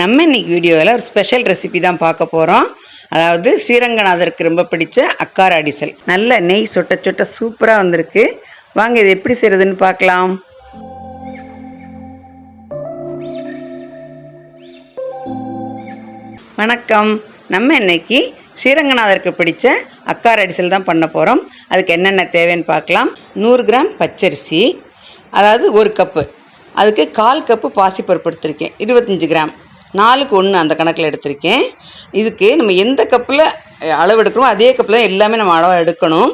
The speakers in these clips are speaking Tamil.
நம்ம இன்னைக்கு வீடியோவில் ஒரு ஸ்பெஷல் ரெசிபி தான் பார்க்க போகிறோம் அதாவது ஸ்ரீரங்கநாதருக்கு ரொம்ப பிடிச்ச அக்கார அடிசல். நல்ல நெய் சொட்ட சொட்ட சூப்பராக வந்திருக்கு. வாங்க இது எப்படி செய்கிறதுன்னு பார்க்கலாம். வணக்கம். நம்ம இன்னைக்கு ஸ்ரீரங்கநாதருக்கு பிடிச்ச அக்கார அடிசல் தான் பண்ண போகிறோம் அதுக்கு என்னென்ன தேவைன்னு பார்க்கலாம். நூறு கிராம் பச்சரிசி அதாவது ஒரு கப்பு. அதுக்கு கால் கப்பு பாசிப்பருப்பு எடுத்திருக்கேன். இருபத்தஞ்சி கிராம். நாலுக்கு ஒன்று அந்த கணக்கில் எடுத்திருக்கேன். இதுக்கு நம்ம எந்த கப்பில் அளவு எடுக்கிறோமோ அதே கப்பில் தான் எல்லாமே நம்ம அளவாக எடுக்கணும்.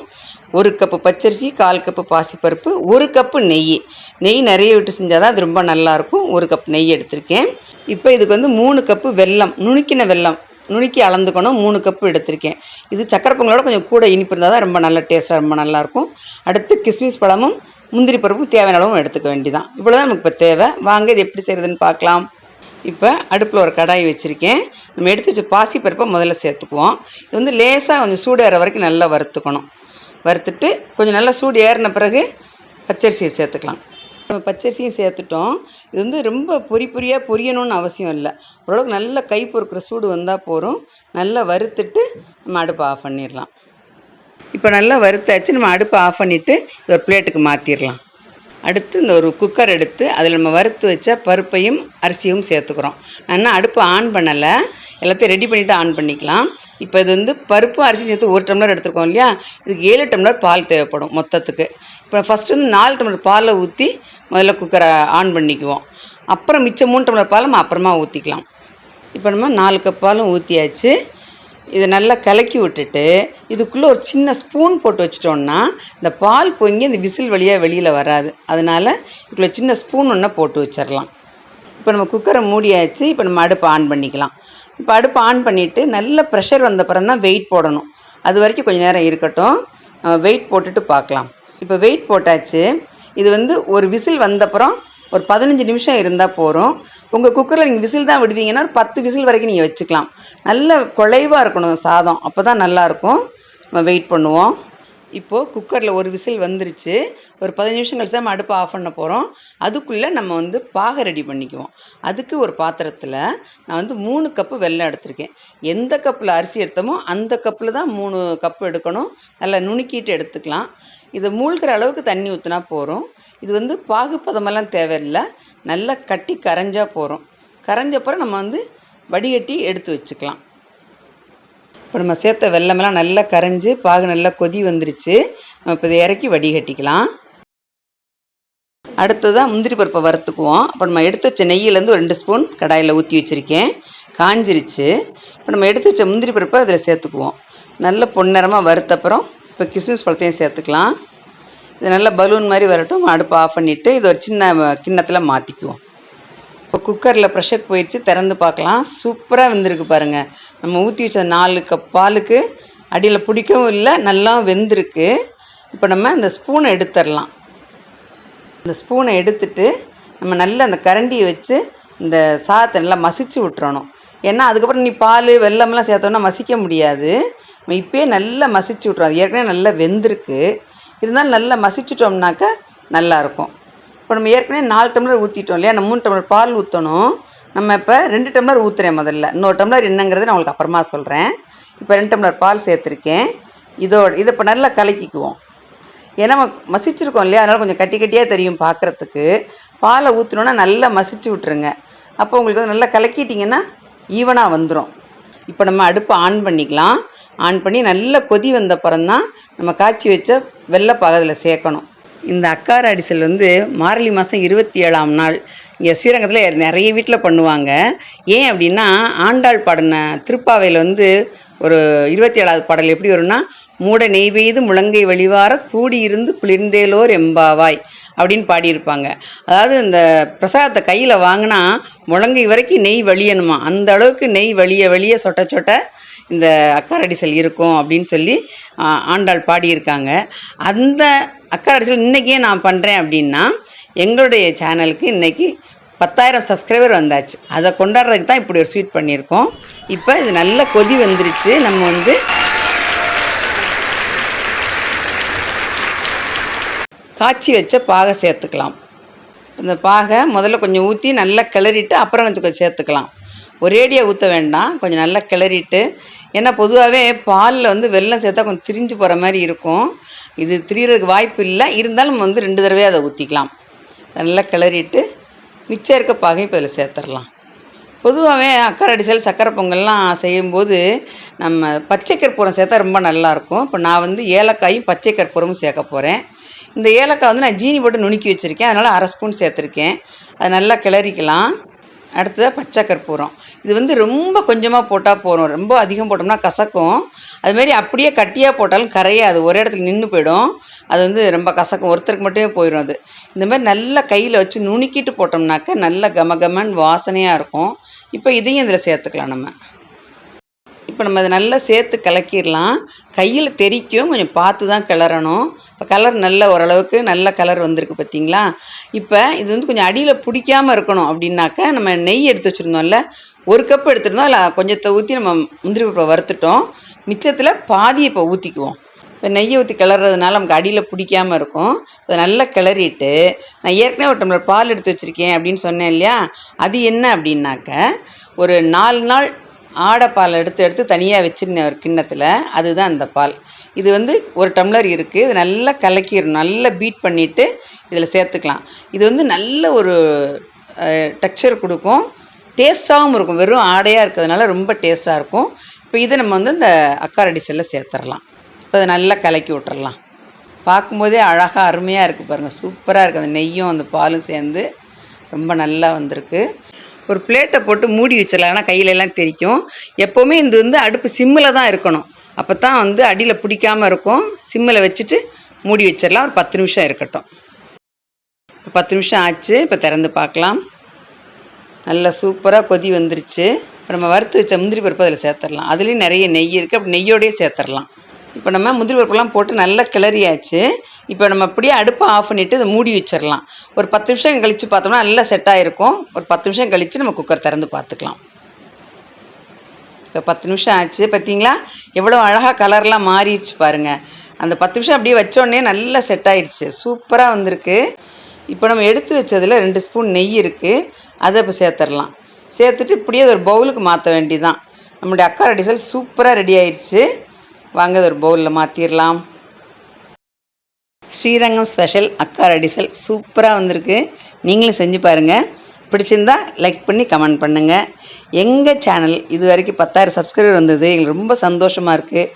ஒரு கப்பு பச்சரிசி கால் கப்பு பாசிப்பருப்பு ஒரு கப்பு நெய். நெய் நிறைய விட்டு செஞ்சால் தான் அது ரொம்ப நல்லாயிருக்கும். ஒரு கப் நெய் எடுத்திருக்கேன். இப்போ இதுக்கு வந்து மூணு கப்பு வெல்லம் நுணுக்கின வெல்லம் நுணுக்கி அளந்துக்கணும் மூணு கப்பு எடுத்திருக்கேன். இது சக்கரை பொங்கலோட கொஞ்சம் கூட இனிப்பு இருந்தால் தான் ரொம்ப நல்ல டேஸ்ட்டாக ரொம்ப நல்லாயிருக்கும். அடுத்து கிஸ்மிஸ் பழமும் முந்திரி பருப்பும் தேவையான அளவும் எடுத்துக்க வேண்டியதான் இவ்வளோ தான் நமக்கு இப்போ தேவை. வாங்க இது எப்படி செய்கிறதுன்னு பார்க்கலாம். இப்போ அடுப்பில் ஒரு கடாய் வச்சுருக்கேன். நம்ம எடுத்து வச்ச பாசிப்பருப்பை முதல்ல சேர்த்துக்குவோம். இது வந்து லேசாக கொஞ்சம் சூடு ஏற வரைக்கும் நல்லா வறுத்துக்கணும். வறுத்துட்டு கொஞ்சம் நல்லா சூடு ஏறின பிறகு பச்சரிசியை சேர்த்துக்கலாம். நம்ம பச்சரிசியும் சேர்த்துட்டோம். இது வந்து ரொம்ப பொரி பொரியாக பொரியணும்னு அவசியம் இல்லை. ஓரளவுக்கு நல்ல கை பொறுக்கிற சூடு வந்தால் போதும். நல்லா வறுத்துட்டு நம்ம அடுப்பை ஆஃப் பண்ணிடலாம். இப்போ நல்லா வறுத்தாச்சு. நம்ம அடுப்பை ஆஃப் பண்ணிவிட்டு ஒரு பிளேட்டுக்கு மாற்றிடலாம் அடுத்து இந்த ஒரு குக்கர் எடுத்து அதில் நம்ம வறுத்து வச்ச பருப்பையும் அரிசியும் சேர்த்துக்கிறோம். நான் அடுப்பை அடுப்பு ஆன் பண்ணலை. எல்லாத்தையும் ரெடி பண்ணிவிட்டு ஆன் பண்ணிக்கலாம். இப்போ இது வந்து பருப்பு அரிசி சேர்த்து ஒரு டம்ளர் எடுத்துருக்கோம் இல்லையா? இதுக்கு ஏழு டம்ளர் பால் தேவைப்படும் மொத்தத்துக்கு. இப்போ ஃபஸ்ட்டு வந்து நாலு டம்ளர் பாலை ஊற்றி முதல்ல குக்கரை ஆன் பண்ணிக்குவோம். அப்புறம் மிச்சம் மூணு டம்ளர் பால் நம்ம அப்புறமா ஊற்றிக்கலாம் இப்போ நம்ம நாலு கப் பாலும் ஊற்றியாச்சு இதை நல்லா கலக்கி விட்டுட்டு இதுக்குள்ளே ஒரு சின்ன ஸ்பூன் போட்டு வச்சிட்டோம்னா இந்த பால் பொங்கி இந்த விசில் வழியாக வெளியில் வராது. அதனால் இதுக்குள்ளே சின்ன ஸ்பூன் ஒன்று போட்டு வச்சிடலாம் இப்போ நம்ம குக்கரை மூடியாச்சு. இப்போ நம்ம அடுப்பு ஆன் பண்ணிக்கலாம். இப்போ அடுப்பு ஆன் பண்ணிவிட்டு நல்ல ப்ரெஷர் வந்த பிறகு தான் வெயிட் போடணும். அது வரைக்கும் கொஞ்சம் நேரம் இருக்கட்டும். நம்ம வெயிட் போட்டுட்டு பார்க்கலாம். இப்போ வெயிட் போட்டாச்சு. இது வந்து ஒரு விசில் வந்தப்புறம் ஒரு பதினஞ்சு நிமிஷம் இருந்தால் போகிறோம் உங்கள் குக்கரில் நீங்கள் விசில் தான் விடுவீங்கன்னா ஒரு பத்து விசில் வரைக்கும் நீங்கள் வச்சுக்கலாம். நல்ல குழைவாக இருக்கணும் சாதம். அப்போ தான் நல்லாயிருக்கும் நம்ம வெயிட் பண்ணுவோம். இப்போது குக்கரில் ஒரு விசில் வந்துருச்சு. ஒரு பதினஞ்சு நிமிஷம் கழிச்சு தான் நம்ம அடுப்பை ஆஃப் பண்ண போகிறோம் அதுக்குள்ளே நம்ம வந்து பாகை ரெடி பண்ணிக்குவோம். அதுக்கு ஒரு பாத்திரத்தில் நான் வந்து மூணு கப்பு வெள்ளம் எடுத்திருக்கேன். எந்த கப்பில் அரிசி எடுத்தோமோ அந்த கப்பில் தான் மூணு கப்பு எடுக்கணும். நல்லா நுணுக்கிட்டு எடுத்துக்கலாம். இதை மூழ்கிற அளவுக்கு தண்ணி ஊற்றினா போகிறோம் இது வந்து பாகுப்பதமெல்லாம் தேவையில்லை. நல்லா கட்டி கரைஞ்சால் போகிறோம் கரைஞ்சப்பறம் நம்ம வந்து வடிகட்டி எடுத்து வச்சுக்கலாம். இப்போ நம்ம சேர்த்த வெள்ளமெல்லாம் நல்லா கரைஞ்சி பாகு நல்லா கொதி வந்துருச்சு. நம்ம இப்போ இதை இறக்கி வடிகட்டிக்கலாம். அடுத்ததாக முந்திரி பருப்பை வறுத்துக்குவோம். அப்போ நம்ம எடுத்து வச்ச நெய்யிலேருந்து ஒரு ரெண்டு ஸ்பூன் கடாயில் ஊற்றி வச்சுருக்கேன். காஞ்சிருச்சு. இப்போ நம்ம எடுத்து வச்ச முந்திரி பருப்பை அதில் சேர்த்துக்குவோம். நல்ல பொன்னிறமாக வறுத்தப்புறம் இப்போ கிஸ்மிஸ் பழத்தையும் சேர்த்துக்கலாம். இது நல்லா பலூன் மாதிரி வரட்டும். அடுப்பை ஆஃப் பண்ணிவிட்டு இது ஒரு சின்ன கிண்ணத்தில் மாற்றிக்குவோம் இப்போ குக்கரில் ப்ரெஷர் போயிடுச்சு திறந்து பார்க்கலாம். சூப்பராக வெந்திருக்கு பாருங்கள் நம்ம ஊற்றி வச்ச நாலு கப் பாலுக்கு அடியில் பிடிக்கவும் இல்லை நல்லா வெந்திருக்கு. இப்போ நம்ம இந்த ஸ்பூனை எடுத்துடலாம். இந்த ஸ்பூனை எடுத்துட்டு நம்ம நல்லா அந்த கரண்டியை வச்சு இந்த சாதத்தை நல்லா மசிச்சு விட்டுறணும். ஏன்னா அதுக்கப்புறம் நீ பால் வெல்லம்லாம் சேர்த்தோன்னா மசிக்க முடியாது. நம்ம இப்போயே நல்லா மசிச்சு விட்றோம் அது ஏற்கனவே நல்லா வெந்திருக்கு. இருந்தாலும் நல்லா மசிச்சிட்டோம்னாக்கா நல்லாயிருக்கும். இப்போ நம்ம ஏற்கனவே நாலு டம்ளர் ஊற்றிட்டோம் இல்லையா? நம்ம மூணு டம்ளர் பால் ஊற்றணும் நம்ம இப்போ ரெண்டு டம்ளர் ஊற்றுறேன் முதல்ல. இன்னொரு டம்ளர் என்னங்கிறது நான் உங்களுக்கு அப்புறமா சொல்கிறேன் இப்போ ரெண்டு டம்ளர் பால் சேர்த்துருக்கேன். இதோட இதை இப்போ நல்லா கலக்கிக்குவோம். ஏன்னா மசிச்சிருக்கோம் இல்லையா? அதனால் கொஞ்சம் கட்டி கட்டியாக தெரியும் பார்க்குறதுக்கு பாலை ஊற்றினோன்னா நல்லா மசிச்சு விட்ருங்க அப்போ உங்களுக்கு வந்து நல்லா கலக்கிட்டிங்கன்னா ஈவனாக வந்துடும் இப்போ நம்ம அடுப்பை ஆன் பண்ணிக்கலாம். ஆன் பண்ணி நல்லா கொதி வந்த தான் நம்ம காய்ச்சி வச்ச வெள்ளை அதில் சேர்க்கணும். இந்த அக்கார அடிசல் வந்து மார்கழி மாதம் இருபத்தி ஏழாம் நாள். இங்கே ஸ்ரீரங்கத்தில் நிறைய வீட்டில் பண்ணுவாங்க. ஏன் அப்படின்னா ஆண்டாள் பாடின திருப்பாவையில் வந்து ஒரு இருபத்தி ஏழாவது பாடல் எப்படி வரும்னா மூட நெய் பெய்து முழங்கை வழிவார கூடியிருந்து குளிர்ந்தேலோர் எம்பாவாய் அப்படின்னு பாடியிருப்பாங்க. அதாவது இந்த பிரசாதத்தை கையில் வாங்கினா முழங்கை வரைக்கும் நெய் வழியணுமா? அந்த அளவுக்கு நெய் வழிய வழிய சொட்ட சொட்ட இந்த அக்காரடிசல் இருக்கும் அப்படின்னு சொல்லி ஆண்டாள் பாடியிருக்காங்க. அந்த அக்காரடிசல் இன்றைக்கே நான் பண்ணுறேன் அப்படின்னா எங்களுடைய சேனலுக்கு இன்றைக்கி பத்தாயிரம் சப்ஸ்கிரைபர் வந்தாச்சு. அதை கொண்டாடுறதுக்கு தான் இப்படி ஒரு ஸ்வீட் பண்ணியிருக்கோம். இப்போ இது நல்ல கொதி வந்துருச்சு. நம்ம வந்து காய்ச்சி வச்ச பாகை சேர்த்துக்கலாம். இந்த பாகை முதல்ல கொஞ்சம் ஊற்றி நல்லா கிளறிட்டு அப்புறம் கொஞ்சம் சேர்த்துக்கலாம். ஒரேடியாக ஊற்ற வேண்டாம். கொஞ்சம் நல்லா கிளறிட்டு ஏன்னா பொதுவாகவே பாலில் வந்து வெள்ளம் சேர்த்தா கொஞ்சம் திரிஞ்சு போகிற மாதிரி இருக்கும். இது திரியறதுக்கு வாய்ப்பு இல்லை. இருந்தாலும் நம்ம வந்து ரெண்டு தடவை அதை ஊற்றிக்கலாம் நல்லா கிளறிட்டு மிச்சம் இருக்க பாகையும் இப்போ இதில் சேர்த்துடலாம். பொதுவாகவே அக்கறை அடிசல் சக்கரை பொங்கல்லாம் செய்யும்போது நம்ம பச்சை கற்பூரம் சேர்த்தா ரொம்ப நல்லாயிருக்கும் இப்போ நான் வந்து ஏலக்காயும் பச்சை கற்பூரமும் சேர்க்க போகிறேன் இந்த ஏலக்காய் வந்து நான் ஜீனி போட்டு நுணுக்கி வச்சுருக்கேன். அதனால் அரை ஸ்பூன் சேர்த்துருக்கேன். அதை நல்லா கிளறிக்கலாம். அடுத்ததாக பச்சை கற்பூரம். இது வந்து ரொம்ப கொஞ்சமாக போட்டால் போகிறோம் ரொம்ப அதிகம் போட்டோம்னா கசக்கும். அதுமாரி அப்படியே கட்டியாக போட்டாலும் கரையாது. ஒரே இடத்துல நின்று போயிடும். அது வந்து ரொம்ப கசக்கும். ஒருத்தருக்கு மட்டுமே போயிடும் அது. இந்த மாதிரி நல்லா கையில் வச்சு நுணுக்கிட்டு போட்டோம்னாக்க நல்ல கம கமன் வாசனையாக இருக்கும். இப்போ இதையும் இதில் சேர்த்துக்கலாம் நம்ம. இப்போ நம்ம அதை நல்லா சேர்த்து கலக்கிடலாம். கையில் தெறிக்கும் கொஞ்சம் பார்த்து தான் கிளறணும். இப்போ கலர் நல்ல ஓரளவுக்கு நல்ல கலர் வந்திருக்கு பார்த்தீங்களா? இப்போ இது வந்து கொஞ்சம் அடியில் பிடிக்காமல் இருக்கணும் அப்படின்னாக்க நம்ம நெய் எடுத்து வச்சுருந்தோம்ல ஒரு கப் எடுத்துருந்தோம். அதில் கொஞ்சத்தை ஊற்றி நம்ம முந்திரி பருப்பை வறுத்துட்டோம். மிச்சத்தில் பாதியை இப்போ ஊற்றிக்குவோம். இப்போ நெய்யை ஊற்றி கிளறதுனால நமக்கு அடியில் பிடிக்காமல் இருக்கும். இப்போ நல்லா கிளறிட்டு நான் ஏற்கனவே ஒரு டம்ளர் பால் எடுத்து வச்சுருக்கேன் அப்படின்னு சொன்னேன் இல்லையா? அது என்ன அப்படின்னாக்க ஒரு நாலு நாள் ஆடைப்பால் எடுத்து எடுத்து தனியாக வச்சுருந்தேன் ஒரு கிண்ணத்தில் அதுதான் அந்த பால். இது வந்து ஒரு டம்ளர் இருக்குது இது நல்லா கலக்கிடணும் நல்லா பீட் பண்ணிவிட்டு இதில் சேர்த்துக்கலாம். இது வந்து நல்ல ஒரு டெக்ஸ்சர் கொடுக்கும். டேஸ்ட்டாகவும் இருக்கும். வெறும் ஆடையாக இருக்கிறதுனால ரொம்ப டேஸ்ட்டாக இருக்கும். இப்போ இதை நம்ம வந்து இந்த அக்காரடி செல்ல சேர்த்துடலாம் இப்போ அதை நல்லா கலக்கி விட்டுறலாம் பார்க்கும்போதே அழகாக அருமையாக இருக்குது பாருங்கள் சூப்பராக இருக்குது அந்த நெய்யும் அந்த பாலும் சேர்ந்து ரொம்ப நல்லா வந்திருக்கு. ஒரு பிளேட்டை போட்டு மூடி வச்சிடலாம். ஏன்னா கையில எல்லாம் தெரிக்கும். எப்போவுமே இது வந்து அடுப்பு சிம்மில் தான் இருக்கணும். அப்போ தான் வந்து அடியில் பிடிக்காமல் இருக்கும். சிம்மில் வச்சுட்டு மூடி வச்சிடலாம். ஒரு பத்து நிமிஷம் இருக்கட்டும். இப்போ பத்து நிமிஷம் ஆச்சு. இப்போ திறந்து பார்க்கலாம். நல்லா சூப்பராக கொதி வந்துருச்சு. இப்போ நம்ம வறுத்து வச்ச முந்திரி பருப்பு அதில் சேர்த்துடலாம். அதுலேயும் நிறைய நெய் இருக்குது அப்படி நெய்யோடையே சேர்த்துடலாம். இப்போ நம்ம முந்திரி பருப்புலாம் போட்டு நல்லா கிளறியாச்சு. இப்போ நம்ம அப்படியே அடுப்பை ஆஃப் பண்ணிவிட்டு இதை மூடி வச்சிடலாம். ஒரு பத்து நிமிஷம் கழித்து பார்த்தோம்னா நல்லா செட் ஆகிருக்கும் ஒரு பத்து நிமிஷம் கழித்து நம்ம குக்கர் திறந்து பார்த்துக்கலாம். இப்போ பத்து நிமிஷம் ஆச்சு. பார்த்தீங்களா? எவ்வளோ அழகாக கலர்லாம் மாறிடுச்சு பாருங்கள் அந்த பத்து நிமிஷம் அப்படியே வச்சோடனே நல்லா செட் ஆயிடுச்சு சூப்பராக வந்திருக்கு. இப்போ நம்ம எடுத்து வச்சதில் ரெண்டு ஸ்பூன் நெய் இருக்குது அதை இப்போ சேர்த்துடலாம். சேர்த்துட்டு இப்படியே ஒரு பவுலுக்கு மாற்ற வேண்டியதான் நம்மளுடைய அக்கா ரெடிசல் சூப்பராக ரெடி ஆயிடுச்சு வாங்க ஒரு பவுலில் மாற்றிடலாம் ஸ்ரீரங்கம் ஸ்பெஷல் அக்கா அடிசல் சூப்பராக வந்திருக்கு. நீங்களும் செஞ்சு பாருங்கள் பிடிச்சிருந்தா லைக் பண்ணி கமெண்ட் பண்ணுங்கள் எங்கள் சேனல் இது வரைக்கும் பத்தாயிரம் சப்ஸ்கிரைபர் வந்தது. எங்களுக்கு ரொம்ப சந்தோஷமாக இருக்குது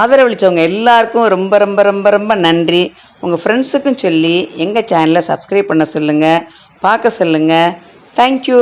ஆதரவளித்தவங்க எல்லாருக்கும் ரொம்ப ரொம்ப ரொம்ப ரொம்ப நன்றி. உங்கள் ஃப்ரெண்ட்ஸுக்கும் சொல்லி எங்கள் சேனலை சப்ஸ்கிரைப் பண்ண சொல்லுங்கள் பார்க்க சொல்லுங்கள் தேங்க்யூ